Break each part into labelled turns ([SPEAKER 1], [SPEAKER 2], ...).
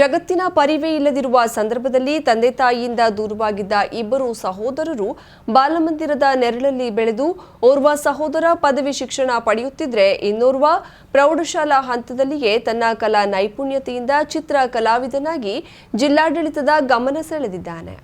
[SPEAKER 1] ಜಗತ್ತಿನ ಪರಿವೇ ಇಲ್ಲದಿರುವ ಸಂದರ್ಭದಲ್ಲಿ ತಂದೆ ತಾಯಿಯಿಂದ ದೂರವಾಗಿದ್ದ ಇಬ್ಬರು ಸಹೋದರರು ಬಾಲಮಂದಿರದ ನೆರಳಲ್ಲಿ ಬೆಳೆದು ಓರ್ವ ಸಹೋದರ ಪದವಿ ಶಿಕ್ಷಣ ಪಡೆಯುತ್ತಿದ್ರೆ ಇನ್ನೋರ್ವ ಪ್ರೌಢಶಾಲಾ ಹಂತದಲ್ಲಿಯೇ ತನ್ನ ಕಲಾ ನೈಪುಣ್ಯತೆಯಿಂದ ಚಿತ್ರ ಕಲಾವಿದನಾಗಿ ಜಿಲ್ಲಾಡಳಿತದ ಗಮನ ಸೆಳೆದಿದ್ದಾನೆ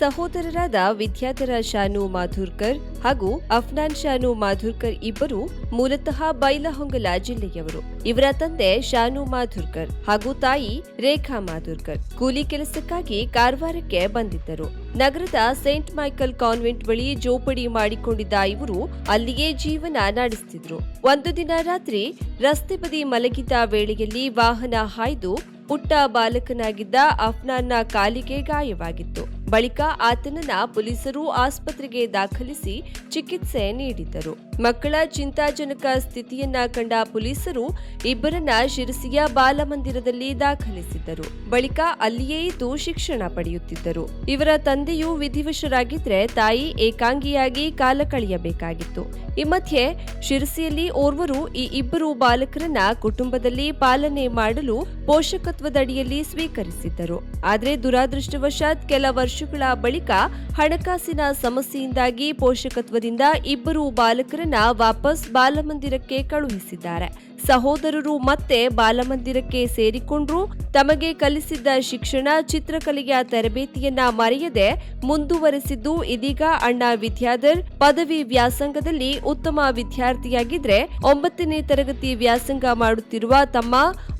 [SPEAKER 2] ಸಹೋದರರಾದ ವಿದ್ಯಾಧರ ಶಾನು ಮಾಧುರ್ಕರ್ ಹಾಗೂ ಅಫ್ನಾನ್ ಶಾನು ಮಾಧುರ್ಕರ್ ಇಬ್ಬರು ಮೂಲತಃ ಬೈಲಹೊಂಗಲ ಜಿಲ್ಲೆಯವರು ಇವರ ತಂದೆ ಶಾನು ಮಾಧುರ್ಕರ್ ಹಾಗೂ ತಾಯಿ ರೇಖಾ ಮಾಧುರ್ಕರ್ ಕೂಲಿ ಕೆಲಸಕ್ಕಾಗಿ ಕಾರವಾರಕ್ಕೆ ಬಂದಿದ್ದರು ನಗರದ ಸೇಂಟ್ ಮೈಕಲ್ ಕಾನ್ವೆಂಟ್ ಬಳಿ ಜೋಪಡಿ ಮಾಡಿಕೊಂಡಿದ್ದ ಇವರು ಅಲ್ಲಿಯೇ ಜೀವನ ನಡೆಸುತ್ತಿದ್ರು ಒಂದು ದಿನ ರಾತ್ರಿ ರಸ್ತೆ ಬದಿ ಮಲಗಿದ್ದ ವೇಳೆಯಲ್ಲಿ ವಾಹನ ಹಾಯ್ದು ಪುಟ್ಟ ಬಾಲಕನಾಗಿದ್ದ ಅಫ್ನಾನ್ನ ಕಾಲಿಗೆ ಗಾಯವಾಗಿತ್ತು ಬಳಿಕ ಆತನನ್ನ ಪೊಲೀಸರು ಆಸ್ಪತ್ರೆಗೆ ದಾಖಲಿಸಿ ಚಿಕಿತ್ಸೆ ನೀಡಿದ್ದರು ಮಕ್ಕಳ ಚಿಂತಾಜನಕ ಸ್ಥಿತಿಯನ್ನ ಕಂಡ ಪೊಲೀಸರು ಇಬ್ಬರನ್ನ ಶಿರಸಿಯ ಬಾಲಮಂದಿರದಲ್ಲಿ ದಾಖಲಿಸಿದ್ದರು ಬಳಿಕ ಅಲ್ಲಿಯೇ ಇದ್ದು ಶಿಕ್ಷಣ ಪಡೆಯುತ್ತಿದ್ದರು ಇವರ ತಂದೆಯು ವಿಧಿವಶರಾಗಿದ್ರೆ ತಾಯಿ ಏಕಾಂಗಿಯಾಗಿ ಕಾಲ ಕಳೆಯಬೇಕಾಗಿತ್ತು ಈ ಮಧ್ಯೆ ಶಿರಸಿಯಲ್ಲಿ ಓರ್ವರು ಈ ಇಬ್ಬರು ಬಾಲಕರನ್ನ ಕುಟುಂಬದಲ್ಲಿ ಪಾಲನೆ ಮಾಡಲು ಪೋಷಕತ್ವದಡಿಯಲ್ಲಿ ಸ್ವೀಕರಿಸಿದ್ದರು ಆದರೆ ದುರಾದೃಷ್ಟವಶಾತ್ ಕೆಲ ವರ್ಷ ವರ್ಷಗಳ ಬಳಿಕ ಹಣಕಾಸಿನ ಸಮಸ್ಯೆಯಿಂದಾಗಿ ಪೋಷಕತ್ವದಿಂದ ಇಬ್ಬರು ಬಾಲಕರನ್ನ ವಾಪಸ್ ಬಾಲಮಂದಿರಕ್ಕೆ ಕಳುಹಿಸಿದ್ದಾರೆ ಸಹೋದರರು ಮತ್ತೆ ಬಾಲಮಂದಿರಕ್ಕೆ ಸೇರಿಕೊಂಡ್ರು ತಮಗೆ ಕಲಿಸಿದ್ದ ಶಿಕ್ಷಣ ಚಿತ್ರಕಲೆಯ ತರಬೇತಿಯನ್ನ ಮರೆಯದೆ ಮುಂದುವರೆಸಿದ್ದು ಇದೀಗ ಅಣ್ಣ ವಿದ್ಯಾಧರ್ ಪದವಿ ವ್ಯಾಸಂಗದಲ್ಲಿ ಉತ್ತಮ ವಿದ್ಯಾರ್ಥಿಯಾಗಿದ್ರೆ ಒಂಬತ್ತನೇ ತರಗತಿ ವ್ಯಾಸಂಗ ಮಾಡುತ್ತಿರುವ ತಮ್ಮ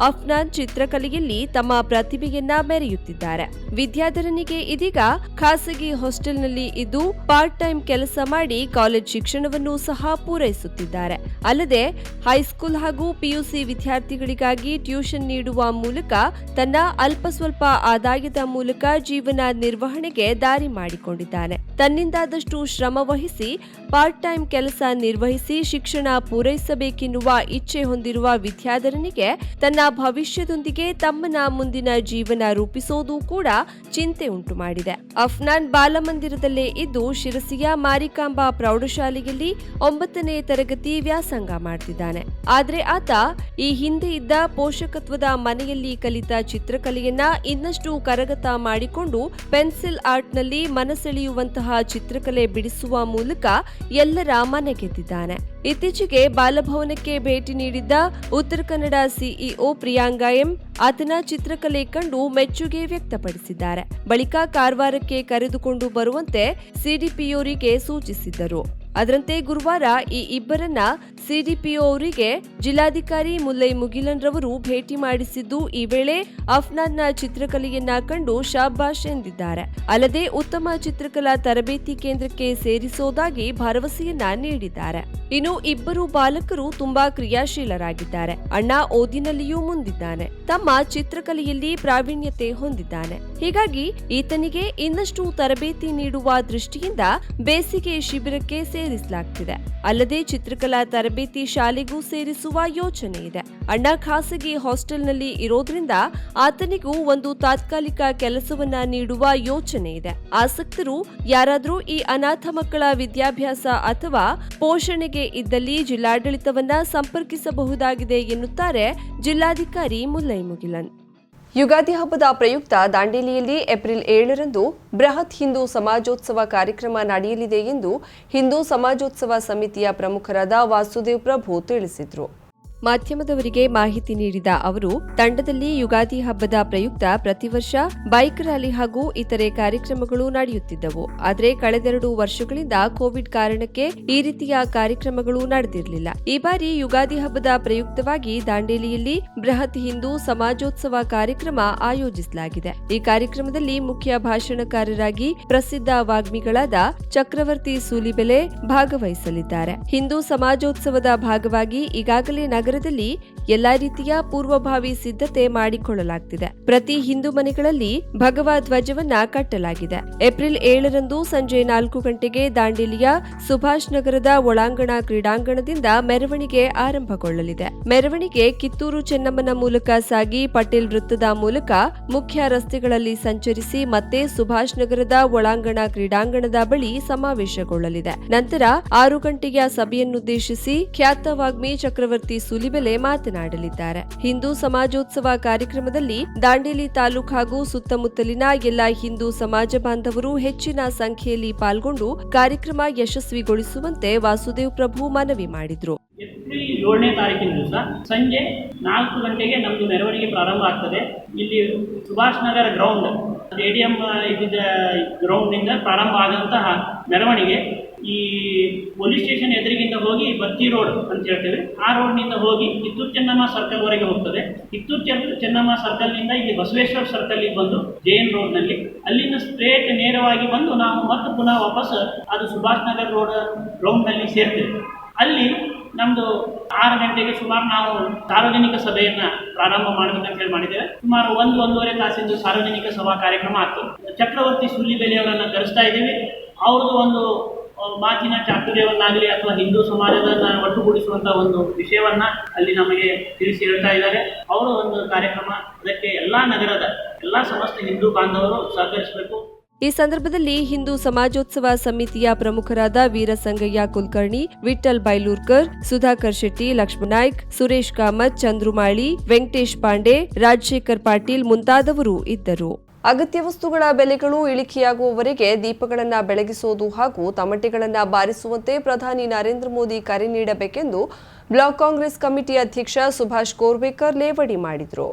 [SPEAKER 2] ಅಫ್ನಾನ್ ಚಿತ್ರಕಲೆಯಲ್ಲಿ ತಮ್ಮ ಪ್ರತಿಭೆಯನ್ನ ಮೆರೆಯುತ್ತಿದ್ದಾರೆ ವಿದ್ಯಾಧರನಿಗೆ ಇದೀಗ ಖಾಸಗಿ ಹಾಸ್ಟೆಲ್ನಲ್ಲಿ ಇದ್ದು ಪಾರ್ಟ್ ಟೈಮ್ ಕೆಲಸ ಮಾಡಿ ಕಾಲೇಜ್ ಶಿಕ್ಷಣವನ್ನು ಸಹ ಪೂರೈಸುತ್ತಿದ್ದಾರೆ ಅಲ್ಲದೆ ಹೈಸ್ಕೂಲ್ ಹಾಗೂ ಪಿಯುಸಿ ವಿದ್ಯಾರ್ಥಿಗಳಿಗಾಗಿ ಟ್ಯೂಷನ್ ನೀಡುವ ಮೂಲಕ ತನ್ನ ಅಲ್ಪ ಸ್ವಲ್ಪ ಆದಾಯದ ಮೂಲಕ ಜೀವನ ನಿರ್ವಹಣೆಗೆ ದಾರಿ ಮಾಡಿಕೊಂಡಿದ್ದಾನೆ ತನ್ನಿಂದಾದಷ್ಟು ಶ್ರಮ ವಹಿಸಿ ಪಾರ್ಟ್ ಟೈಮ್ ಕೆಲಸ ನಿರ್ವಹಿಸಿ ಶಿಕ್ಷಣ ಪೂರೈಸಬೇಕೆನ್ನುವ ಇಚ್ಛೆ ಹೊಂದಿರುವ ವಿದ್ಯಾಧರನಿಗೆ ತನ್ನ ಭವಿಷ್ಯದೊಂದಿಗೆ ತಮ್ಮನ ಮುಂದಿನ ಜೀವನ ರೂಪಿಸೋದು ಕೂಡ ಚಿಂತೆ ಉಂಟು ಮಾಡಿದೆ ಅಫ್ನಾನ್ ಬಾಲಮಂದಿರದಲ್ಲೇ ಇದ್ದು ಶಿರಸಿಯ ಮಾರಿಕಾಂಬಾ ಪ್ರೌಢಶಾಲೆಯಲ್ಲಿ ಒಂಬತ್ತನೇ ತರಗತಿ ವ್ಯಾಸಂಗ ಮಾಡ್ತಿದ್ದಾನೆ ಆದರೆ ಆತ ಈ ಹಿಂದೆ ಇದ್ದ ಪೋಷಕತ್ವದ ಮನೆಯಲ್ಲಿ ಕಲಿತ ಚಿತ್ರಕಲೆಯನ್ನ ಇನ್ನಷ್ಟು ಕರಗತ ಮಾಡಿಕೊಂಡು ಪೆನ್ಸಿಲ್ ಆರ್ಟ್ನಲ್ಲಿ ಮನಸೆಳೆಯುವಂತಹ ಚಿತ್ರಕಲೆ ಬಿಡಿಸುವ ಮೂಲಕ ಎಲ್ಲರ ಮನೆ ಗೆದ್ದಿದ್ದಾನೆ ಇತ್ತೀಚೆಗೆ ಬಾಲಭವನಕ್ಕೆ ಭೇಟಿ ನೀಡಿದ್ದ ಉತ್ತರ ಕನ್ನಡ ಸಿಇಒ ಪ್ರಿಯಾಂಗ ಎಂ ಆತನ ಚಿತ್ರಕಲೆ ಕಂಡು ಮೆಚ್ಚುಗೆ ವ್ಯಕ್ತಪಡಿಸಿದ್ದಾರೆ ಬಳಿಕ ಕಾರವಾರಕ್ಕೆ ಕರೆದುಕೊಂಡು ಬರುವಂತೆ ಸಿಡಿಪಿಯೋರಿಗೆ ಸೂಚಿಸಿದ್ದರು ಅದರಂತೆ ಗುರುವಾರ ಈ ಇಬ್ಬರನ್ನ ಸಿಡಿಪಿಒ ಅವರಿಗೆ ಜಿಲ್ಲಾಧಿಕಾರಿ ಮುಲ್ಲೈ ಮುಗಿಲನ್ ರವರು ಭೇಟಿ ಮಾಡಿಸಿದ್ದು ಈ ವೇಳೆ ಅಫ್ನಾನ್ನ ಚಿತ್ರಕಲೆಯನ್ನ ಕಂಡು ಶಾಬಾಷ್ ಎಂದಿದ್ದಾರೆ ಅಲ್ಲದೆ ಉತ್ತಮ ಚಿತ್ರಕಲಾ ತರಬೇತಿ ಕೇಂದ್ರಕ್ಕೆ ಸೇರಿಸೋದಾಗಿ ಭರವಸೆಯನ್ನ ನೀಡಿದ್ದಾರೆ ಇನ್ನು ಇಬ್ಬರು ಬಾಲಕರು ತುಂಬಾ ಕ್ರಿಯಾಶೀಲರಾಗಿದ್ದಾರೆ ಅಣ್ಣ ಓದಿನಲ್ಲಿಯೂ ಮುಂದಿದ್ದಾನೆ ತಮ್ಮ ಚಿತ್ರಕಲೆಯಲ್ಲಿ ಪ್ರಾವೀಣ್ಯತೆ ಹೊಂದಿದ್ದಾನೆ ಹೀಗಾಗಿ ಈತನಿಗೆ ಇನ್ನಷ್ಟು ತರಬೇತಿ ನೀಡುವ ದೃಷ್ಟಿಯಿಂದ ಬೇಸಿಗೆ ಶಿಬಿರಕ್ಕೆ ಸೇರಿಸಲಾಗ್ತಿದೆ ಅಲ್ಲದೆ ಚಿತ್ರಕಲಾ ತರಬೇತಿ ಶಾಲೆಗೂ ಸೇರಿಸುವ ಯೋಚನೆ ಇದೆ ಅಣ್ಣ ಖಾಸಗಿ ಹಾಸ್ಟೆಲ್ನಲ್ಲಿ ಇರೋದ್ರಿಂದ ಆತನಿಗೂ ಒಂದು ತಾತ್ಕಾಲಿಕ ಕೆಲಸವನ್ನ ನೀಡುವ ಯೋಚನೆ ಇದೆ ಆಸಕ್ತರು ಯಾರಾದರೂ ಈ ಅನಾಥ ಮಕ್ಕಳ ವಿದ್ಯಾಭ್ಯಾಸ ಅಥವಾ ಪೋಷಣೆಗೆ ಇದ್ದಲ್ಲಿ ಜಿಲ್ಲಾಡಳಿತವನ್ನ ಸಂಪರ್ಕಿಸಬಹುದಾಗಿದೆ ಎನ್ನುತ್ತಾರೆ ಜಿಲ್ಲಾಧಿಕಾರಿ ಮುಲ್ಲೈ ಮುಗಿಲನ್
[SPEAKER 3] ಯುಗಾದಿ ಹಬ್ಬದ ಪ್ರಯುಕ್ತ ದಾಂಡೇಲಿಯಲ್ಲಿ ಏಪ್ರಿಲ್ ಏಳರಂದು ಬೃಹತ್ ಹಿಂದೂ ಸಮಾಜೋತ್ಸವ ಕಾರ್ಯಕ್ರಮ ನಡೆಯಲಿದೆ ಎಂದು ಹಿಂದೂ ಸಮಾಜೋತ್ಸವ ಸಮಿತಿಯ ಪ್ರಮುಖರಾದ ವಾಸುದೇವ್ ಪ್ರಭು ತಿಳಿಸಿದರು ಮಾಧ್ಯಮದವರಿಗೆ ಮಾಹಿತಿ ನೀಡಿದ ಅವರು ತಂಡದಲ್ಲಿ ಯುಗಾದಿ ಹಬ್ಬದ ಪ್ರಯುಕ್ತ ಪ್ರತಿ ವರ್ಷ ಬೈಕ್ ರ್ಯಾಲಿ ಹಾಗೂ ಇತರೆ ಕಾರ್ಯಕ್ರಮಗಳು ನಡೆಯುತ್ತಿದ್ದವು ಆದರೆ ಕಳೆದೆರಡು ವರ್ಷಗಳಿಂದ ಕೋವಿಡ್ ಕಾರಣಕ್ಕೆ ಈ ರೀತಿಯ ಕಾರ್ಯಕ್ರಮಗಳು ನಡೆದಿರಲಿಲ್ಲ ಈ ಬಾರಿ ಯುಗಾದಿ ಹಬ್ಬದ ಪ್ರಯುಕ್ತವಾಗಿ ದಾಂಡೇಲಿಯಲ್ಲಿ ಬೃಹತ್ ಹಿಂದೂ ಸಮಾಜೋತ್ಸವ ಕಾರ್ಯಕ್ರಮ ಆಯೋಜಿಸಲಾಗಿದೆ ಈ ಕಾರ್ಯಕ್ರಮದಲ್ಲಿ ಮುಖ್ಯ ಭಾಷಣಕಾರರಾಗಿ ಪ್ರಸಿದ್ಧ ವಾಗ್ಮಿಗಳಾದ ಚಕ್ರವರ್ತಿ ಸೂಲಿಬೆಲೆ ಭಾಗವಹಿಸಲಿದ್ದಾರೆ ಹಿಂದೂ ಸಮಾಜೋತ್ಸವದ ಭಾಗವಾಗಿ ಈಗಾಗಲೇ ನಗರ ನಗರದಲ್ಲಿ ಎಲ್ಲಾ ರೀತಿಯ ಪೂರ್ವಭಾವಿ ಸಿದ್ಧತೆ ಮಾಡಿಕೊಳ್ಳಲಾಗುತ್ತಿದೆ ಪ್ರತಿ ಹಿಂದೂ ಮನೆಗಳಲ್ಲಿ ಭಗವಾ ಧ್ವಜವನ್ನ ಕಟ್ಟಲಾಗಿದೆ ಏಪ್ರಿಲ್ ಏಳರಂದು ಸಂಜೆ ನಾಲ್ಕು ಗಂಟೆಗೆ ದಾಂಡೇಲಿಯ ಸುಭಾಷ್ ನಗರದ ಒಳಾಂಗಣ ಕ್ರೀಡಾಂಗಣದಿಂದ ಮೆರವಣಿಗೆ ಆರಂಭಗೊಳ್ಳಲಿದೆ ಮೆರವಣಿಗೆ ಕಿತ್ತೂರು ಚೆನ್ನಮ್ಮನ ಮೂಲಕ ಸಾಗಿ ಪಟೇಲ್ ವೃತ್ತದ ಮೂಲಕ ಮುಖ್ಯ ರಸ್ತೆಗಳಲ್ಲಿ ಸಂಚರಿಸಿ ಮತ್ತೆ ಸುಭಾಷ್ ನಗರದ ಒಳಾಂಗಣ ಕ್ರೀಡಾಂಗಣದ ಬಳಿ ಸಮಾವೇಶಗೊಳ್ಳಲಿದೆ ನಂತರ ಆರು ಗಂಟೆಯ ಸಭೆಯನ್ನುದ್ದೇಶಿಸಿ ಖ್ಯಾತ ವಾಗ್ಮಿ ಚಕ್ರವರ್ತಿ ಸುಲಿಬೆಲೆ ಮಾತನಾಡಿದರು ಮಾತನಾಡಲಿದ್ದಾರೆ ಹಿಂದೂ ಸಮಾಜೋತ್ಸವ ಕಾರ್ಯಕ್ರಮದಲ್ಲಿ ದಾಂಡೇಲಿ ತಾಲೂಕು ಹಾಗೂ ಸುತ್ತಮುತ್ತಲಿನ ಎಲ್ಲ ಹಿಂದೂ ಸಮಾಜ ಬಾಂಧವರು ಹೆಚ್ಚಿನ ಸಂಖ್ಯೆಯಲ್ಲಿ ಪಾಲ್ಗೊಂಡು ಕಾರ್ಯಕ್ರಮ ಯಶಸ್ವಿಗೊಳಿಸುವಂತೆ ವಾಸುದೇವ್ ಪ್ರಭು ಮನವಿ ಮಾಡಿದರು
[SPEAKER 4] ಏಪ್ರಿಲ್ ಏಳನೇ ತಾರೀಕಿನ ದಿವಸ ಸಂಜೆ ನಾಲ್ಕು ಗಂಟೆಗೆ ನಮ್ಮದು ಮೆರವಣಿಗೆ ಪ್ರಾರಂಭ ಆಗ್ತದೆ ಇಲ್ಲಿ ಸುಭಾಷ್ ನಗರ ಗ್ರೌಂಡ್ ಸ್ಟೇಡಿಯಂ ಇದ್ದ ಗ್ರೌಂಡ್ನಿಂದ ಪ್ರಾರಂಭ ಆದಂತಹ ಮೆರವಣಿಗೆ ಈ ಪೊಲೀಸ್ ಸ್ಟೇಷನ್ ಎದುರಿಗಿಂದ ಹೋಗಿ ಬತ್ತಿ ರೋಡ್ ಅಂತ ಹೇಳ್ತೇವೆ ಆ ನಿಂದ ಹೋಗಿ ಕಿತ್ತೂರು ಚೆನ್ನಮ್ಮ ಸರ್ಕಲ್ವರೆಗೆ ಹೋಗ್ತದೆ ಕಿತ್ತೂರು ಚೆನ್ನಮ್ಮ ಸರ್ಕಲ್ನಿಂದ ಇಲ್ಲಿ ಬಸವೇಶ್ವರ ಸರ್ಕಲ್ಗೆ ಬಂದು ಜೆ ರೋಡ್ ರೋಡ್ನಲ್ಲಿ ಅಲ್ಲಿಂದ ಸ್ಟ್ರೇಟ್ ನೇರವಾಗಿ ಬಂದು ನಾವು ಮತ್ತೆ ಪುನಃ ವಾಪಸ್ ಅದು ಸುಭಾಷ್ ನಗರ್ ರೋಡ್ ನಲ್ಲಿ ಸೇರ್ತೇವೆ ಅಲ್ಲಿ ನಮ್ಮದು ಆರು ಗಂಟೆಗೆ ಸುಮಾರು ನಾವು ಸಾರ್ವಜನಿಕ ಸಭೆಯನ್ನು ಪ್ರಾರಂಭ ಮಾಡಬೇಕಂತ ಹೇಳಿ ಮಾಡಿದ್ದೇವೆ ಸುಮಾರು ಒಂದು ಒಂದೂವರೆ ತಾಸಿಂದು ಸಾರ್ವಜನಿಕ ಸಭಾ ಕಾರ್ಯಕ್ರಮ ಆಗ್ತದೆ ಚಕ್ರವರ್ತಿ ಅವರನ್ನು ಕರೆಸ್ತಾ ಇದ್ದೇವೆ ಅವ್ರದ್ದು ಒಂದು ಮಾತಿನ ಚಾತುರ್ಯವನ್ನಾಗಲಿ ಅಥವಾ ಹಿಂದೂ ಸಮಾಜದ ಒಟ್ಟುಗೂಡಿಸುವಂತಹ ಒಂದು ವಿಷಯವನ್ನ ಅಲ್ಲಿ ನಮಗೆ ತಿಳಿಸಿ ಹೇಳ್ತಾ ಇದ್ದಾರೆ ಅವರು ಒಂದು ಕಾರ್ಯಕ್ರಮ ಅದಕ್ಕೆ ಎಲ್ಲಾ ನಗರದ ಎಲ್ಲಾ ಸಮಸ್ತ ಹಿಂದೂ ಬಾಂಧವರು ಸಹಕರಿಸಬೇಕು
[SPEAKER 3] ಈ ಸಂದರ್ಭದಲ್ಲಿ ಹಿಂದೂ ಸಮಾಜೋತ್ಸವ ಸಮಿತಿಯ ಪ್ರಮುಖರಾದ ವೀರಸಂಗಯ್ಯ ಕುಲಕರ್ಣಿ ವಿಠಲ್ ಬೈಲೂರ್ಕರ್ ಸುಧಾಕರ್ ಶೆಟ್ಟಿ ನಾಯ್ಕ್ ಸುರೇಶ್ ಕಾಮತ್ ಚಂದ್ರುಮಾಳಿ ವೆಂಕಟೇಶ್ ಪಾಂಡೆ ರಾಜಶೇಖರ್ ಪಾಟೀಲ್ ಮುಂತಾದವರು ಇದ್ದರು ಅಗತ್ಯ ವಸ್ತುಗಳ ಬೆಲೆಗಳು ಇಳಿಕೆಯಾಗುವವರೆಗೆ ದೀಪಗಳನ್ನು ಬೆಳಗಿಸೋದು ಹಾಗೂ ತಮಟೆಗಳನ್ನು ಬಾರಿಸುವಂತೆ ಪ್ರಧಾನಿ ನರೇಂದ್ರ ಮೋದಿ ಕರೆ ನೀಡಬೇಕೆಂದು ಬ್ಲಾಕ್ ಕಾಂಗ್ರೆಸ್ ಕಮಿಟಿ ಅಧ್ಯಕ್ಷ ಸುಭಾಷ್ ಕೋರ್ವೇಕರ್ ಲೇವಡಿ ಮಾಡಿದರು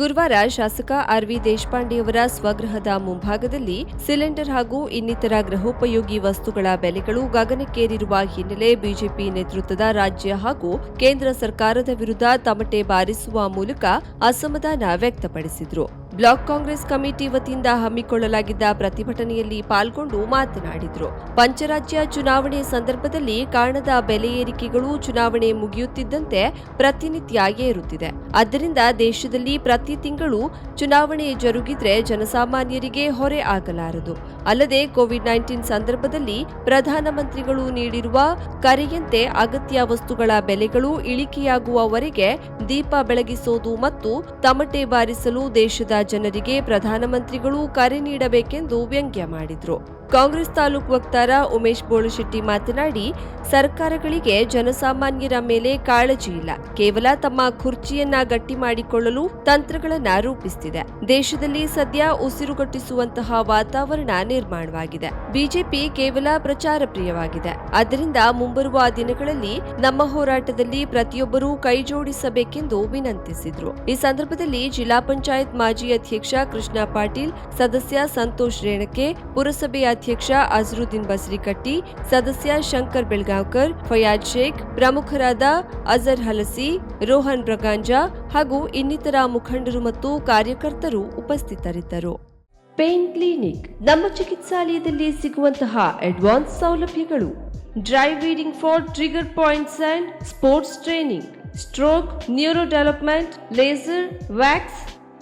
[SPEAKER 3] ಗುರುವಾರ ಶಾಸಕ ಆರ್ವಿ ದೇಶಪಾಂಡೆಯವರ ಸ್ವಗೃಹದ ಮುಂಭಾಗದಲ್ಲಿ ಸಿಲಿಂಡರ್ ಹಾಗೂ ಇನ್ನಿತರ ಗೃಹೋಪಯೋಗಿ ವಸ್ತುಗಳ ಬೆಲೆಗಳು ಗಗನಕ್ಕೇರಿರುವ ಹಿನ್ನೆಲೆ ಬಿಜೆಪಿ ನೇತೃತ್ವದ ರಾಜ್ಯ ಹಾಗೂ ಕೇಂದ್ರ ಸರ್ಕಾರದ ವಿರುದ್ಧ ತಮಟೆ ಬಾರಿಸುವ ಮೂಲಕ ಅಸಮಾಧಾನ ವ್ಯಕ್ತಪಡಿಸಿದರು ಬ್ಲಾಕ್ ಕಾಂಗ್ರೆಸ್ ಕಮಿಟಿ ವತಿಯಿಂದ ಹಮ್ಮಿಕೊಳ್ಳಲಾಗಿದ್ದ ಪ್ರತಿಭಟನೆಯಲ್ಲಿ ಪಾಲ್ಗೊಂಡು ಮಾತನಾಡಿದರು ಪಂಚರಾಜ್ಯ ಚುನಾವಣೆ ಸಂದರ್ಭದಲ್ಲಿ ಕಾಣದ ಬೆಲೆ ಏರಿಕೆಗಳು ಚುನಾವಣೆ ಮುಗಿಯುತ್ತಿದ್ದಂತೆ ಪ್ರತಿನಿತ್ಯ ಏರುತ್ತಿದೆ ಆದ್ದರಿಂದ ದೇಶದಲ್ಲಿ ಪ್ರತಿ ತಿಂಗಳು ಚುನಾವಣೆ ಜರುಗಿದ್ರೆ ಜನಸಾಮಾನ್ಯರಿಗೆ ಹೊರೆ ಆಗಲಾರದು ಅಲ್ಲದೆ ಕೋವಿಡ್ ನೈನ್ಟೀನ್ ಸಂದರ್ಭದಲ್ಲಿ ಪ್ರಧಾನಮಂತ್ರಿಗಳು ನೀಡಿರುವ ಕರೆಯಂತೆ ಅಗತ್ಯ ವಸ್ತುಗಳ ಬೆಲೆಗಳು ಇಳಿಕೆಯಾಗುವವರೆಗೆ ದೀಪ ಬೆಳಗಿಸೋದು ಮತ್ತು ತಮಟೆ ಬಾರಿಸಲು ದೇಶದ ಜನರಿಗೆ ಪ್ರಧಾನಮಂತ್ರಿಗಳು ಕರೆ ನೀಡಬೇಕೆಂದು ವ್ಯಂಗ್ಯ ಮಾಡಿದರು ಕಾಂಗ್ರೆಸ್ ತಾಲೂಕು ವಕ್ತಾರ ಉಮೇಶ್ ಬೋಳುಶೆಟ್ಟಿ ಮಾತನಾಡಿ ಸರ್ಕಾರಗಳಿಗೆ ಜನಸಾಮಾನ್ಯರ ಮೇಲೆ ಕಾಳಜಿ ಇಲ್ಲ ಕೇವಲ ತಮ್ಮ ಖುರ್ಚಿಯನ್ನ ಗಟ್ಟಿ ಮಾಡಿಕೊಳ್ಳಲು ತಂತ್ರಗಳನ್ನ ರೂಪಿಸುತ್ತಿದೆ ದೇಶದಲ್ಲಿ ಸದ್ಯ ಉಸಿರುಗಟ್ಟಿಸುವಂತಹ ವಾತಾವರಣ ನಿರ್ಮಾಣವಾಗಿದೆ ಬಿಜೆಪಿ ಕೇವಲ ಪ್ರಚಾರ ಪ್ರಿಯವಾಗಿದೆ ಆದ್ದರಿಂದ ಮುಂಬರುವ ದಿನಗಳಲ್ಲಿ ನಮ್ಮ ಹೋರಾಟದಲ್ಲಿ ಪ್ರತಿಯೊಬ್ಬರೂ ಕೈಜೋಡಿಸಬೇಕೆಂದು ವಿನಂತಿಸಿದ್ರು ಈ ಸಂದರ್ಭದಲ್ಲಿ ಜಿಲ್ಲಾ ಪಂಚಾಯತ್ ಮಾಜಿ ಅಧ್ಯಕ್ಷ ಕೃಷ್ಣ ಪಾಟೀಲ್ ಸದಸ್ಯ ಸಂತೋಷ್ ರೇಣಕೆ ಪುರಸಭೆಯ ಅಧ್ಯಕ್ಷ ಅಜರುದ್ದೀನ್ ಬಸರಿಕಟ್ಟಿ ಸದಸ್ಯ ಶಂಕರ್ ಬೆಳಗಾವ್ಕರ್ ಫಯಾಜ್ ಶೇಖ್ ಪ್ರಮುಖರಾದ ಅಜರ್ ಹಲಸಿ ರೋಹನ್ ಬ್ರಗಾಂಜಾ ಹಾಗೂ ಇನ್ನಿತರ ಮುಖಂಡರು ಮತ್ತು ಕಾರ್ಯಕರ್ತರು ಉಪಸ್ಥಿತರಿದ್ದರು
[SPEAKER 5] ಪೇನ್ ಕ್ಲಿನಿಕ್ ನಮ್ಮ ಚಿಕಿತ್ಸಾಲಯದಲ್ಲಿ ಸಿಗುವಂತಹ ಅಡ್ವಾನ್ಸ್ ಸೌಲಭ್ಯಗಳು dry needling for trigger points and sports training stroke neuro development laser wax